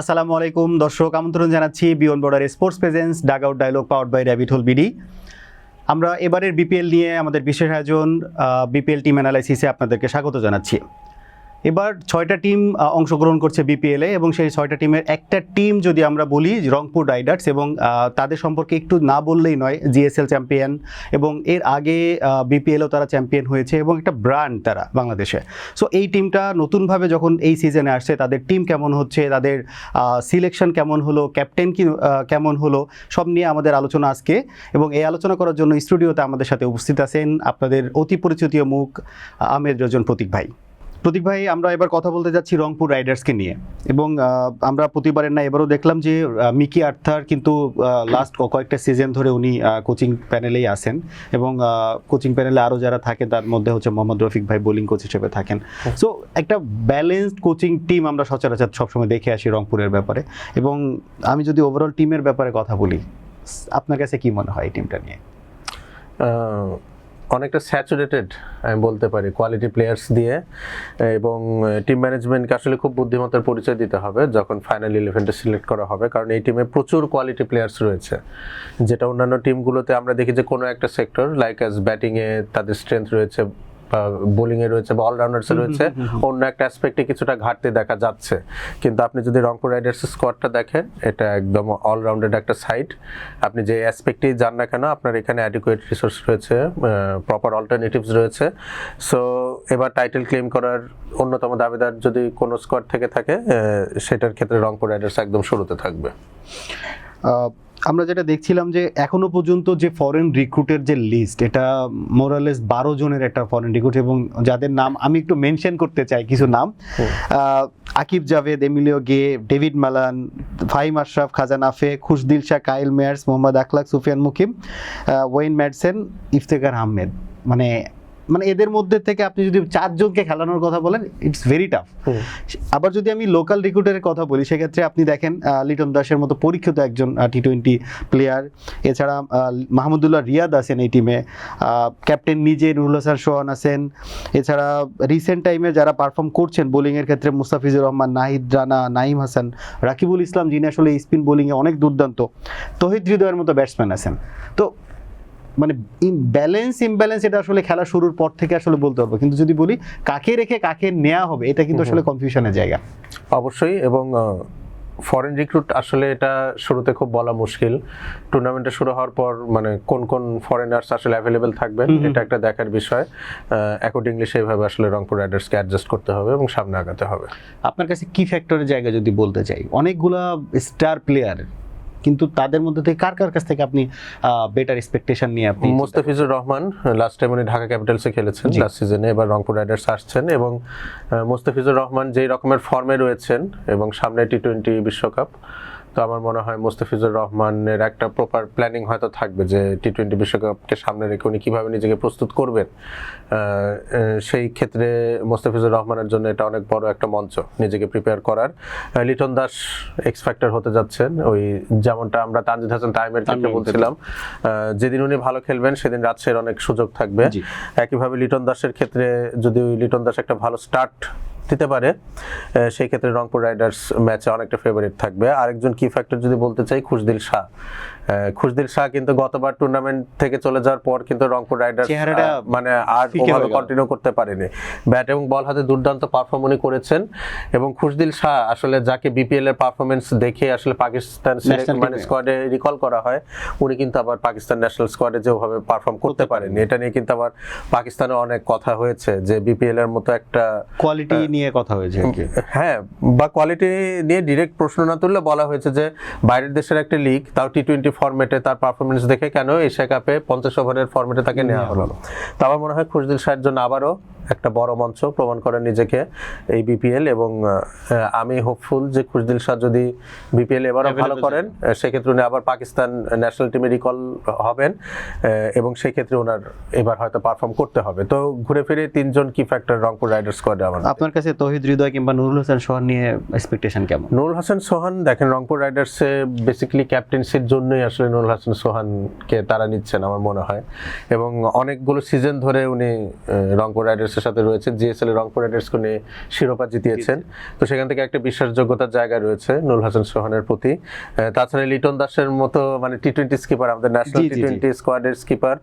আসসালামু আলাইকুম। দর্শক, আমন্ত্রণ জানাচ্ছি beyond border sports presents dugout dialogue power by rabbit hole BD. আমরা এবারের বিপিএল নিয়ে আমাদের বিশেষ আয়োজন বিপিএল টিম অ্যানালাইসিসে আপনাদেরকে স্বাগত জানাচ্ছি। এবার ছয়টা টিম অংশগ্রহণ করছে বিপিএলে এবং সেই ছয়টা টিমের একটা টিম যদি আমরা বলি, রংপুর রাইডার্স এবং তাদের সম্পর্কে একটু না বললেই নয় জিএসএল চ্যাম্পিয়ন এবং এর আগে বিপিএলও তারা চ্যাম্পিয়ন হয়েছে এবং একটা ব্র্যান্ড তারা বাংলাদেশে। সো এই টিমটা নতুনভাবে যখন এই সিজনে আসছে, তাদের টিম কেমন হচ্ছে, তাদের সিলেকশন কেমন হলো ক্যাপ্টেন কি কেমন হলো, সব নিয়ে আমাদের আলোচনা আজকে এবং এই আলোচনা করার জন্য স্টুডিওতে আমাদের সাথে উপস্থিত আছেন আপনাদের অতি পরিচিতীয় মুখ আমের রজন প্রতীক ভাই। প্রতীক ভাই আমরা এবার কথা বলতে যাচ্ছি রংপুর রাইডার্সকে নিয়ে। এবং আমরা প্রতিবারের না এবারও দেখলাম যে মিকি আর্থার কিন্তু লাস্ট কয়েকটা সিজন ধরে উনি কোচিং প্যানেলেই আসেন এবং কোচিং প্যানেলে আরও যারা থাকে তার মধ্যে হচ্ছে মোহাম্মদ রফিক ভাই বোলিং কোচ হিসেবে থাকেন। সো একটা ব্যালেন্সড কোচিং টিম আমরা সচরাচর সবসময় দেখে আসি রংপুরের ব্যাপারে। এবং আমি যদি ওভারঅল টিমের ব্যাপারে কথা বলি আপনার কাছে কি মনে হয় এই টিমটা নিয়ে? অনেকটা স্যাচুরেটেড, আমি বলতে পারি কোয়ালিটি প্লেয়ার্স দিয়ে। এবং টিম ম্যানেজমেন্টকে আসলে খুব বুদ্ধিমত্তার পরিচয় দিতে হবে যখন ফাইনাল ইলেভেনটা সিলেক্ট করা হবে। কারণ এই টিমে প্রচুর কোয়ালিটি প্লেয়ার্স রয়েছে। যেটা অন্যান্য টিমগুলোতে আমরা দেখি যে কোনো একটা সেক্টর লাইক অ্যাজ ব্যাটিংয়ে তাদের স্ট্রেংথ রয়েছে বোলিংয়ে রয়েছে বা অলরাউন্ডার্সে রয়েছে অন্য একটা অ্যাসপেক্টে কিছুটা ঘাটতি দেখা যাচ্ছে। কিন্তু আপনি যদি রংপুর রাইডার্স স্কোয়াডটা দেখেন এটা একদম অলরাউন্ডেড একটা সাইড আপনি যে অ্যাসপেক্টেই যান না কেন আপনার এখানে অ্যাডিকুয়েট রিসোর্স রয়েছে প্রপার অল্টারনেটিভস রয়েছে। সো এবার টাইটেল ক্লেম করার অন্যতম দাবিদার যদি কোনো স্কোয়াড থেকে থাকে সেটার ক্ষেত্রে রংপুর রাইডার্স একদম শুরুতে থাকবে। আমরা যেটা দেখছিলাম যে এখনও পর্যন্ত যে ফরেন রিক্রুটের যে লিস্ট এটা মোরালেস বারো জনের একটা ফরেন রিক্রুট এবং যাদের নাম আমি একটু মেনশন করতে চাই কিছু নাম। Aqib Javed Emilio Gay David Malan Fahim Ashraf খাজান আফে Khushdil Shah Kyle Mayers Mohammad Akhlaq Sufiyan Muqeem Wayne Madsen Iftikhar Ahmed. মানে মানে এদের মধ্যে থেকে আপনি যদি চারজনকে খেলানোর কথা বলেন ইটস ভেরি টাফ আবার যদি আমি লোকাল রিক্রুটারের কথা বলি সেক্ষেত্রে আপনি দেখেন লিটন দাসের মতো পরীক্ষিত একজন টি টোয়েন্টি প্লেয়ার এছাড়া মাহমুদুল্লাহ রিয়াদ আছেন এই টিমে ক্যাপ্টেন নিজে নুরুল হাসান সোহান আছেন এছাড়া রিসেন্ট টাইমে যারা পারফর্ম করছেন বোলিংয়ের ক্ষেত্রে মুস্তাফিজুর রহমান নাহিদ রানা নাইম হাসান রাকিবুল ইসলাম যিনি আসলে স্পিন বোলিংয়ে অনেক দুর্দান্ত তহিদ হৃদয়ের মতো ব্যাটসম্যান আছেন। তো মানে ব্যালেন্স ইমব্যালেন্স এটা আসলে খেলা শুরুর পর থেকে আসলে বলতে পারব কিন্তু যদি বলি কাকে রেখে কাকে নেওয়া হবে এটা কিন্তু আসলে কনফিউশনের জায়গা। অবশ্যই এবং ফরেন রিক্রুট আসলে এটা শুরুতে খুব বলা মুশকিল। টুর্নামেন্টে শুরু হওয়ার পর মানে কোন কোন ফরেনার্স আসলে অ্যাভেলেবেল থাকবেন এটা একটা দেখার বিষয়। অ্যাকর্ডিংলি সেইভাবে আসলে রংপুর রাইডার্সকে অ্যাডজাস্ট করতে হবে এবং সামনে আগাতে হবে। আপনার কাছে কি ফ্যাক্টরের জায়গা যদি বলতে চাই? অনেকগুলা স্টার প্লেয়ার কিন্তু তাদের মধ্যে থেকে কার কার কাছ থেকে আপনি বেটার এক্সপেকটেশন নিয়ে আপনি মোস্তাফিজুর রহমান লাস্ট টাইম উনি ঢাকা ক্যাপিটালসে খেলেছেন। লাস্ট সিজনে এবার রংপুর রাইডার্স আসছেন এবং মোস্তাফিজুর রহমান যেই রকমের ফর্মে রয়েছেন এবং সামনে টি টোয়েন্টি বিশ্বকাপ তো আমার মনে হয় মোস্তাফিজুর রহমানের একটা প্রপার প্ল্যানিং হয়তো থাকবে যে টি টোয়েন্টি বিশ্বকাপকে সামনে রেখে উনি কীভাবে নিজেকে প্রস্তুত করবেন। সেই ক্ষেত্রে মোস্তাফিজুর রহমানের জন্য এটা অনেক বড় একটা মঞ্চ নিজেকে প্রিপেয়ার করার। লিটন দাস এক্স ফ্যাক্টর হতে যাচ্ছেন ওই যেমনটা আমরা তানজিদ হাসান তাইমের ক্ষেত্রে বলছিলাম। যেদিন উনি ভালো খেলবেন সেদিন রাজশাহীর অনেক সুযোগ থাকবে। একইভাবে লিটন দাসের ক্ষেত্রে যদি ওই লিটন দাস একটা ভালো স্টার্ট দিতে পারে সেই ক্ষেত্রে রংপুর রাইডার্স ম্যাচে অনেকটা ফেভারিট থাকবে। আরেকজন কি ফ্যাক্টর যদি বলতে চাই খুশদিল শাহ। খুশদিল শাহ কিন্তু গতবার টুর্নামেন্ট থেকে চলে যাওয়ার পর কিন্তু রংপুর রাইডার্স মানে আর ওভাবে কন্টিনিউ করতে পারেনি। ব্যাট এবং বল হাতে দুর্দান্ত পারফর্ম উনি করেছেন। এবং খুশদিল শাহ আসলে যাকে বিপিএল এর পারফরমেন্স দেখে আসলে পাকিস্তান মানে। স্কোয়াডে রিকল করা হয় উনি কিন্তু আবার পাকিস্তান ন্যাশনাল স্কোয়াডে যেভাবে পারফর্ম করতে পারেনি। এটা নিয়ে কিন্তু আবার পাকিস্তানে অনেক কথা হয়েছে যে বিপিএল এর মতো একটা কোয়ালিটি নিয়ে কথা হয়েছে হ্যাঁ বা কোয়ালিটি নিয়ে ডিরেক্ট প্রশ্ন না তুললে বলা হয়েছে যে বাইরের দেশের একটা লিগ তাও টি টোয়েন্টি ফর্মেটে তার পারফরমেন্স দেখে কেন এশিয়া কাপে পঞ্চাশ ওভারের ফর্মেটে তাকে নেওয়া হলো। তো আমার মনে হয় খুশদিল শাহের জন্য আবারও একটা বড় মঞ্চ প্রমাণ করেন নিজেকে এই বিপিএল এবং আমি হোপফুল যে খুশদিল শাহ যদি বিপিএল এবারও ভালো করেন সেক্ষেত্রে উনি আবার পাকিস্তান ন্যাশনাল টিমে রিকল হবেন এবং সেক্ষেত্রে ওনার এবার হয়তো পারফর্ম করতে হবে। তো ঘুরে ফিরে তিনজন কি ফ্যাক্টর রংপুর রাইডার্স স্কোয়াডে আমার আপনার কাছে তহিদ হৃদয় কিংবা নুরুল হাসান সোহান নিয়ে এক্সপেকটেশন কেমন? নুরুল হাসান সোহান দেখেন রংপুর রাইডার্সে বেসিক্যালি ক্যাপ্টেন্সির জন্যই আসলে নুরুল হাসান সোহানকে তারা নিচ্ছেন আমার মনে হয়। এবং অনেকগুলো সিজন ধরে উনি রংপুর রাইডার্সের রাইডার্সের সাথে রয়েছেন জিএসএল রংপুর রাইডার্সকে নিয়ে শিরোপা জিতিয়েছেন। তো সেখান থেকে একটা বিশ্বাসযোগ্যতার জায়গা রয়েছে নুরুল হাসান সোহানের প্রতি। তাছাড়া লিটন দাসের মতো মানে টি টোয়েন্টি স্কিপার আমাদের ন্যাশনাল টি। টোয়েন্টি স্কোয়াডের স্কিপার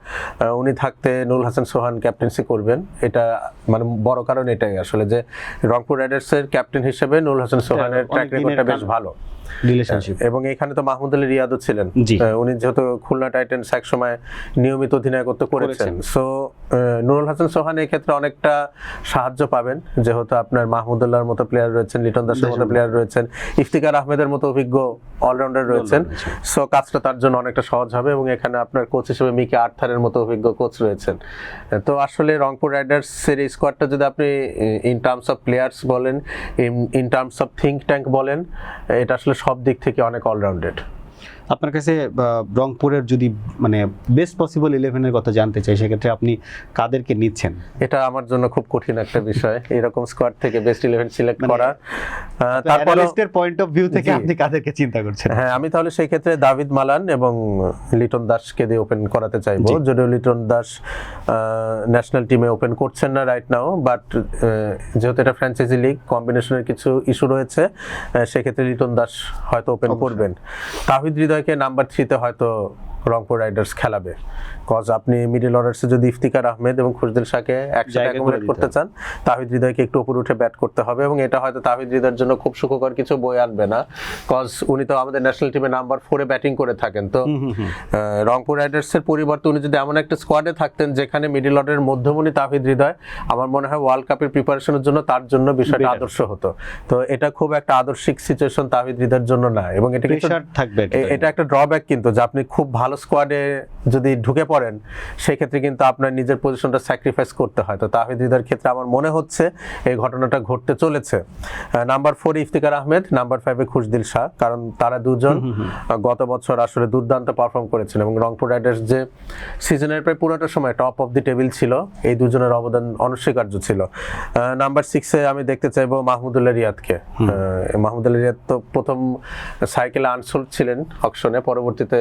উনি থাকতে নুরুল হাসান সোহান ক্যাপ্টেন্সি করবেন। এটা মানে বড় কারণ এটাই আসলে যে রংপুর রাইডার্সের ক্যাপ্টেন হিসেবে নুরুল হাসান সোহানের ট্র্যাক রেকর্ডটা বেশ ভালো। রিলেশনশিপ এবং এখানে তো মাহমুদ আলী রিয়াদও ছিলেন। উনি যেহেতু খুলনা টাইটেন্স এক সময় নিয়মিত অধিনায়কত্ব করেছেন। সো নুরুল হাসান সোহান এই ক্ষেত্রে অনেকটা সাহায্য পাবেন। যেহেতু আপনার মাহমুদুল্লাহর মতো প্লেয়ার রয়েছেন লিটন দাসের মতো প্লেয়ার রয়েছেন ইফতিকার আহমেদের মতো অভিজ্ঞ অলরাউন্ডার রয়েছেন। সো কাজটা তার জন্য অনেকটা সহজ হবে এবং এখানে আপনার কোচ হিসেবে মিকে আর্থারের মতো অভিজ্ঞ কোচ রয়েছেন। তো আসলে রংপুর রাইডার্সের এই স্কোয়াডটা যদি আপনি ইন টার্মস অফ প্লেয়ার্স বলেন in terms of think tank বলেন এটা আসলে সব দিক থেকে অনেক অলরাউন্ডেড আপনার কাছে রংপুরের যদি মানে বেস্ট পসিবল ইলেভেনের কথা জানতে চাই সেক্ষেত্রে আপনি কাদেরকে নিচ্ছেন? এটা আমার জন্য খুব কঠিন একটা বিষয়। এরকম স্কোয়াড থেকে বেস্ট ইলেভেন সিলেক্ট করা। তারপরে পয়েন্ট অফ ভিউ থেকে আপনি কাদেরকে চিন্তা করছেন? হ্যাঁ আমি তাহলে সেই ক্ষেত্রে দাভিদ মালান এবং লিটন দাসকে দিয়ে ওপেন করাতে চাইব। যদিও লিটন দাস ন্যাশনাল টিমে ওপেন করছেন না রাইট নাও বাট যেহেতু এটা ফ্র্যাঞ্চাইজি লিগ কম্বিনেশনের কিছু ইস্যু রয়েছে সেক্ষেত্রে লিটন দাস হয়তো ওপেন করবেন। তাহিদ হৃদয়কে নাম্বার থ্রিতে হয়তো রংপুর রাইডার্স খেলাবে। কজ আপনি মিডল অর্ডার্সে যদি ইফতিকার আহমেদ এবং খুশদিল শাহকে একসাথে অ্যাকোমোডেট করতে চান তাহিদ হৃদয়কে একটু উপর উঠে ব্যাট করতে হবে এবং এটা হয়তো তাহিদ হৃদয়ের জন্য খুব সুখকর কিছু বই আনবে না। কজ উনি তো আমাদের ন্যাশনাল টিমে নাম্বার ফোরে ব্যাটিং করে থাকেন। তো রংপুর রাইডার্সের পরিবর্তে উনি যদি এমন একটা স্কোয়াডে থাকতেন যেখানে মিডল অর্ডারের মধ্যমণি তাহিদ হৃদয় আমার মনে হয় ওয়ার্ল্ড কাপের প্রিপারেশনের জন্য তার জন্য বিষয়টা আদর্শ হতো। তো এটা খুব একটা আদর্শিক সিচুয়েশন তাহিদ হৃদয়ের জন্য না এবং এটা থাকবে এটা একটা ড্রব্যাক কিন্তু যে আপনি খুব ভালো স্কোয়াডে যদি ঢুকে পড়েন সেই ক্ষেত্রে কিন্তু আপনার নিজের পজিশনটা স্যাক্রিফাইস করতে হয়। তো তাহিদ হৃদয়ের ক্ষেত্রে আমার মনে হচ্ছে এই ঘটনাটা ঘটতে চলেছে। Number four Iftikhar Ahmed number ফাইভে খুশদিল শাহ কারণ তারা দুজন গত বছর আসলে দুর্দান্ত পারফর্ম করেছেন এবং রংপুর রাইডার্স যে সিজনের প্রায় পুরোটা সময় টপ অফ দি টেবিল ছিল এই দুজনের অবদান অনস্বীকার্য ছিল। নাম্বার সিক্সে আমি দেখতে চাইব মাহমুদুল্লাহ রিয়াদকে। মাহমুদুল্লাহ রিয়াদ তো প্রথম সাইকেলে আনসোল্ড ছিলেন অকশনে পরবর্তীতে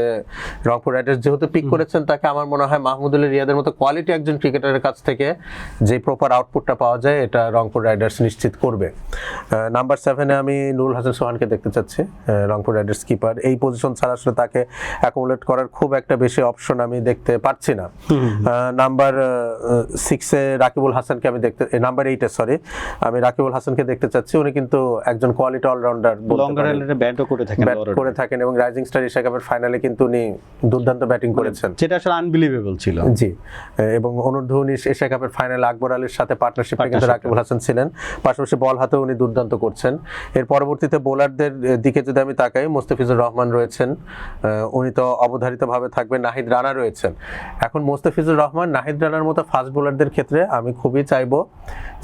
রংপুর রাইডার্স যেহেতু পিক করেছেন তাকে আমার মনে হয় মাহমুদুল্লাহ রিয়াদের মতো কোয়ালিটি একজন ক্রিকেটারের কাছ থেকে যে প্রপার আউটপুটটা পাওয়া যায় এটা রংপুর রাইডার্স নিশ্চিত করবে। নাম্বার সেভেনে আমি নুরুল হাসান সোহানকে দেখতে চাচ্ছি রংপুর রাইডার্স কিপার এই পজিশন ছাড়া আসলে তাকে অ্যাকোমোডেট করার খুব একটা বেশি অপশন আমি দেখতে পাচ্ছি না। নাম্বার সিক্সে রাকিবুল হাসানকে আমি দেখতে নাম্বার এইটে সরি আমি রাকিবুল হাসানকে দেখতে চাচ্ছি। উনি কিন্তু একজন কোয়ালিটি অলরাউন্ডার ব্যাটও করে থাকেন ব্যাট করে থাকেন এবং রাইজিং স্টার এশিয়া কাপের ফাইনালে কিন্তু উনি দুর্দান্ত ব্যাটিং করেছেন। যেটা আসলে আনবিলিভেবল ছিল। জি এবং অনূর্ধ্ব উনিশ এশিয়া কাপের ফাইনালে আকবর আলীর সাথে পার্টনারশিপে কিন্তু রাকিবুল হাসান ছিলেন। পাশাপাশি বল হাতেও উনি দুর্দান্ত করছেন। এর পরবর্তীতে বোলারদের দিকে যদি আমি তাকাই মোস্তাফিজুর রহমান রয়েছেন। উনি তো অবধারিতভাবে থাকবেন নাহিদ রানা রয়েছেন। এখন মোস্তাফিজুর রহমান নাহিদ রানার মতো ফাস্ট বোলারদের ক্ষেত্রে আমি খুবই চাইব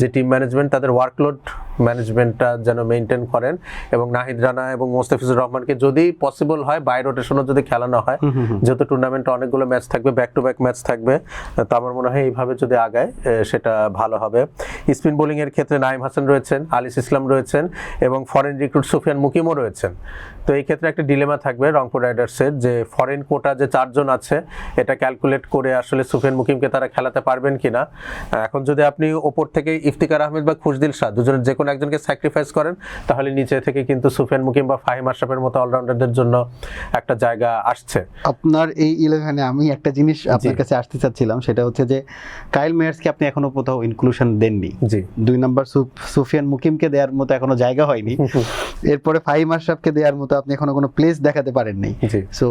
যে টিম ম্যানেজমেন্ট তাদের ওয়ার্কলোড ম্যানেজমেন্টটা যেন মেনটেন করেন এবং নাহিদ রানা এবং মোস্তাফিজুর রহমানকে যদি পসিবল হয় বাই রোটেশনও যদি খেলানো হয় যেহেতু টুর্নামেন্টে অনেকগুলো ম্যাচ থাকবে ব্যাক টু ব্যাক ম্যাচ থাকবে তো আমার মনে হয় এইভাবে যদি আগায় সেটা ভালো হবে। স্পিন বোলিংয়ের ক্ষেত্রে নাইম হাসান রয়েছেন আলিস ইসলাম রয়েছেন এবং ফরেন রিক্রুট সুফিয়ান মুকিমও রয়েছেন। তো এই ক্ষেত্রে একটা ডিলেমা থাকবে রংপুর রাইডার্সের যে ফরেন কোটা যে চারজন আছে এটা ক্যালকুলেট করে আসলে সুফেন মুকিমকে তারা খেলাতে পারবেন কিনা। এখন যদি আপনি ওপর থেকে ইফতিকার আহমেদ বা খুশদিল শাহ দুজনের যে কোনো একজনকে স্যাক্রিফাইস করেন তাহলে নিচে থেকে কিন্তু সুফেন মুকিম বা ফাহিম আশরাফের মতো অলরাউন্ডারদের জন্য একটা জায়গা আসছে। আপনার এই ইলেভেনে আমি একটা জিনিস আপনার কাছে আসতে চাচ্ছিলাম সেটা হচ্ছে যে কাইল মেয়ার্সকে আপনি এখনও কোথাও ইনক্লুশন দেননি। জি। দুই নাম্বার সুফিয়ান মুকিমকে দেওয়ার মতো এখনও জায়গা হয়নি। এরপরে ফাহিম আশরাফকে দেওয়ার মতো আপনি এখনও কোনো প্লেস দেখাতে পারেননি। সো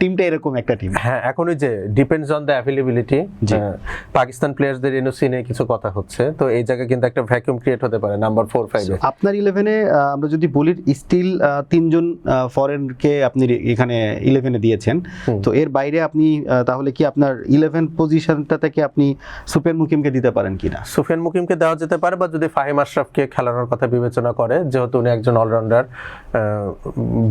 টিমটা এরকম একটা টিম হ্যাঁ এখন ওই যে depends on the availability. Pakistan প্লেয়ার্সদের NOC নিয়ে কিছু কথা হচ্ছে তো এই জায়গায় কিন্তু একটা ভ্যাকুয়াম ক্রিয়েট হতে পারে নাম্বার ফোর ফাইভে আপনার ইলেভেনে আমরা যদি বলি স্টিল তিনজন ফরেনকে আপনি এখানে ইলেভেনে দিয়েছেন। তো এর বাইরে আপনি তাহলে কি আপনার ইলেভেন পজিশনটা থেকে আপনি সুপেন মুকিমকে দিতে পারেন কিনা? সুফিয়ান মুকিমকে দেওয়া যেতে পারে বা যদি ফাহিম আশরাফকে খেলানোর কথা বিবেচনা করে যেহেতু উনি একজন অলরাউন্ডার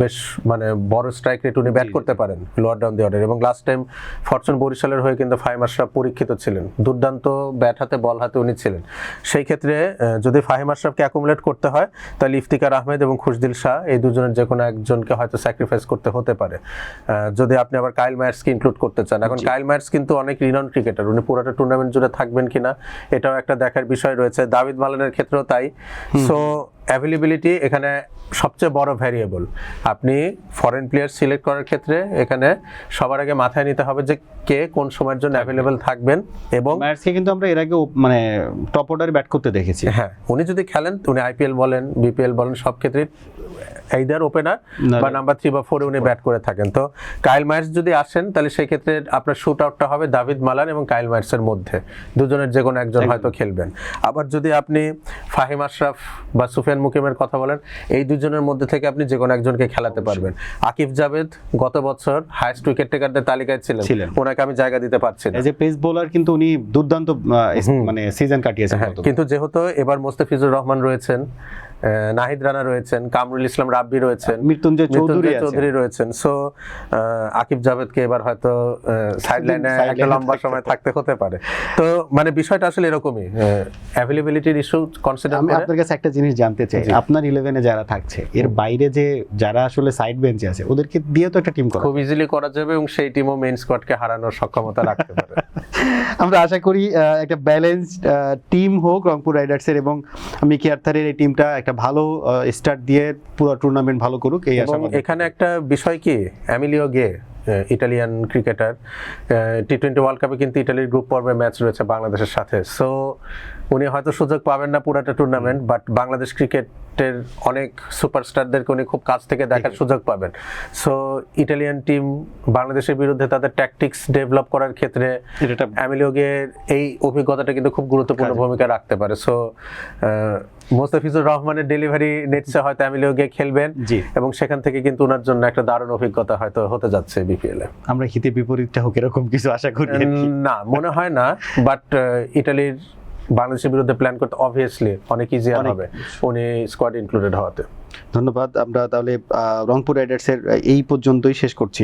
বেশ মানে বড় স্ট্রাইক রেট উনি ব্যাট করতে পারেন লোয়ার ডাউন দি অর্ডার এবং লাস্ট টাইম ফরচুন বরিশালের হয়ে কিন্তু ফাহিম আশরাফ পরীক্ষিত ছিলেন। দুর্দান্ত ব্যাট হাতে বল হাতে উনি ছিলেন। সেই ক্ষেত্রে যদি ফাহিম আশরাফকে অ্যাকুমুলেট করতে হয় তাহলে ইফতিকার আহমেদ এবং খুশদিল শাহ এই দুজনের যে কোনো একজনকে হয়তো স্যাক্রিফাইস করতে হতে পারে। যদি আপনি আবার কাইল মায়ার্সকে ইনক্লুড করতে চান। এখন কাইল মায়ার্স কিন্তু অনেক রিনাউন্ড ক্রিকেটার উনি পুরোটা টুর্নামেন্ট জুড়ে থাকবেন কিনা এটাও একটা দেখার বিষয় রয়েছে। দাবিদ মালানের ক্ষেত্রেও তাই। সো অ্যাভেলেবিলিটি এখানে সবচেয়ে বড় ভ্যারিয়েবল আপনি ফরেন প্লেয়ার সিলেক্ট করার ক্ষেত্রে এখানে সবার আগে মাথায় নিতে হবে যে কে কোন সময়ের জন্য অ্যাভেলেবেল থাকবেন এবং ম্যাচকে কিন্তু আমরা এর আগে মানে টপ অর্ডারে ব্যাট করতে দেখেছি। হ্যাঁ উনি যদি খেলেন উনি আইপিএল বলেন বিপিএল বলেন সব ক্ষেত্রে এইদার ওপেনার বা নাম্বার থ্রি বা ফোরে উনি ব্যাট করে থাকেন। তো কাইল মায়ার্স যদি আসেন তাহলে সেই ক্ষেত্রে আপনার শুট আউটটা হবে দাভিদ মালান এবং কাইল মায়ার্সের মধ্যে। দুজনের যে কোনো একজন হয়তো খেলবেন। আবার যদি আপনি ফাহিম আশরাফ বা সুফিয়ান মুকিমের কথা বলেন এই দুজনের মধ্যে থেকে আপনি যে কোনো একজনকে খেলাতে পারবেন। আকিব জাভেদ গত বছর হাইস্ট উইকেট টেকারদের তালিকায় ছিলেন। ওনাকে আমি জায়গা দিতে পারছি না। এ পেস বোলার কিন্তু উনি দুর্দান্ত মানে সিজন কাটিয়েছেন হ্যাঁ, কিন্তু যেহেতু এবার মোস্তাফিজুর রহমান রয়েছেন নাহিদ রানা রয়েছেন কামরুল ইসলাম রাব্বি রয়েছেন মৃত্যুঞ্জয় চৌধুরী। চৌধুরি রয়েছেন। সো আকিব জাভেদকে এবার হয়তো সাইড লাইনে একটা লম্বা সময় থাকতে হতে পারে। তো মানে বিষয়টা আসলে এরকমই অ্যাভেলেবিলিটির ইস্যু কনসিডার আমি আপনার কাছে একটা জিনিস জানতে চাই। আপনার ইলেভেনে যারা থাকছে এর বাইরে যে যারা আসলে সাইড বেঞ্চে আছে ওদেরকে দিয়ে তো একটা টিম করা। খুব ইজিলি করা যাবে এবং সেই টিমও মেইন স্কোয়াডকে হারানোর সক্ষমতা রাখতে পারে। আমরা আশা করি একটা ব্যালেন্সড টিম হোক রংপুর রাইডার্সের এবং মিকি আর্থারের এই টিমটা একটা ভালো স্টার্ট দিয়ে পুরো টুর্নামেন্ট ভালো করুক এই আশা এখানে একটা বিষয় কি? Emilio Gay Italian cricketer T twenty world কাপে কিন্তু ইটালির গ্রুপ পর্বে ম্যাচ রয়েছে বাংলাদেশের সাথে। সো উনি হয়তো সুযোগ পাবেন না পুরাটা টুর্নামেন্ট বাট বাংলাদেশ ক্রিকেটের অনেক সুপারস্টারদেরকে উনি খুব কাছ থেকে দেখার সুযোগ পাবেন। সো ইটালিয়ান টিম বাংলাদেশের বিরুদ্ধে তাদের ট্যাকটিক্স ডেভেলপ করার ক্ষেত্রে অ্যামিলিওগের এই অভিজ্ঞতাটা কিন্তু খুব গুরুত্বপূর্ণ ভূমিকা রাখতে পারে। সো মোস্তাফিজুর রহমানের ডেলিভারি নেটসে হয়তো অ্যামিলিওগে খেলবেন জি। এবং সেখান থেকে কিন্তু ওনার জন্য একটা দারুণ অভিজ্ঞতা হয়তো হতে যাচ্ছে বিপিএল এ। আমরা হিতে বিপরীতটা হোক এরকম কিছু আশা করি না মনে হয় না বাট ইটালির বাংলাদেশের বিরুদ্ধে প্ল্যান করতে অবভিয়াসলি অনেক ইজি। হবে। উনি স্কোয়াড ইনক্লুডেড হওয়াতে। ধন্যবাদ। আমরা তাহলে রংপুর রাইডার্সের এই পর্যন্তই শেষ করছি।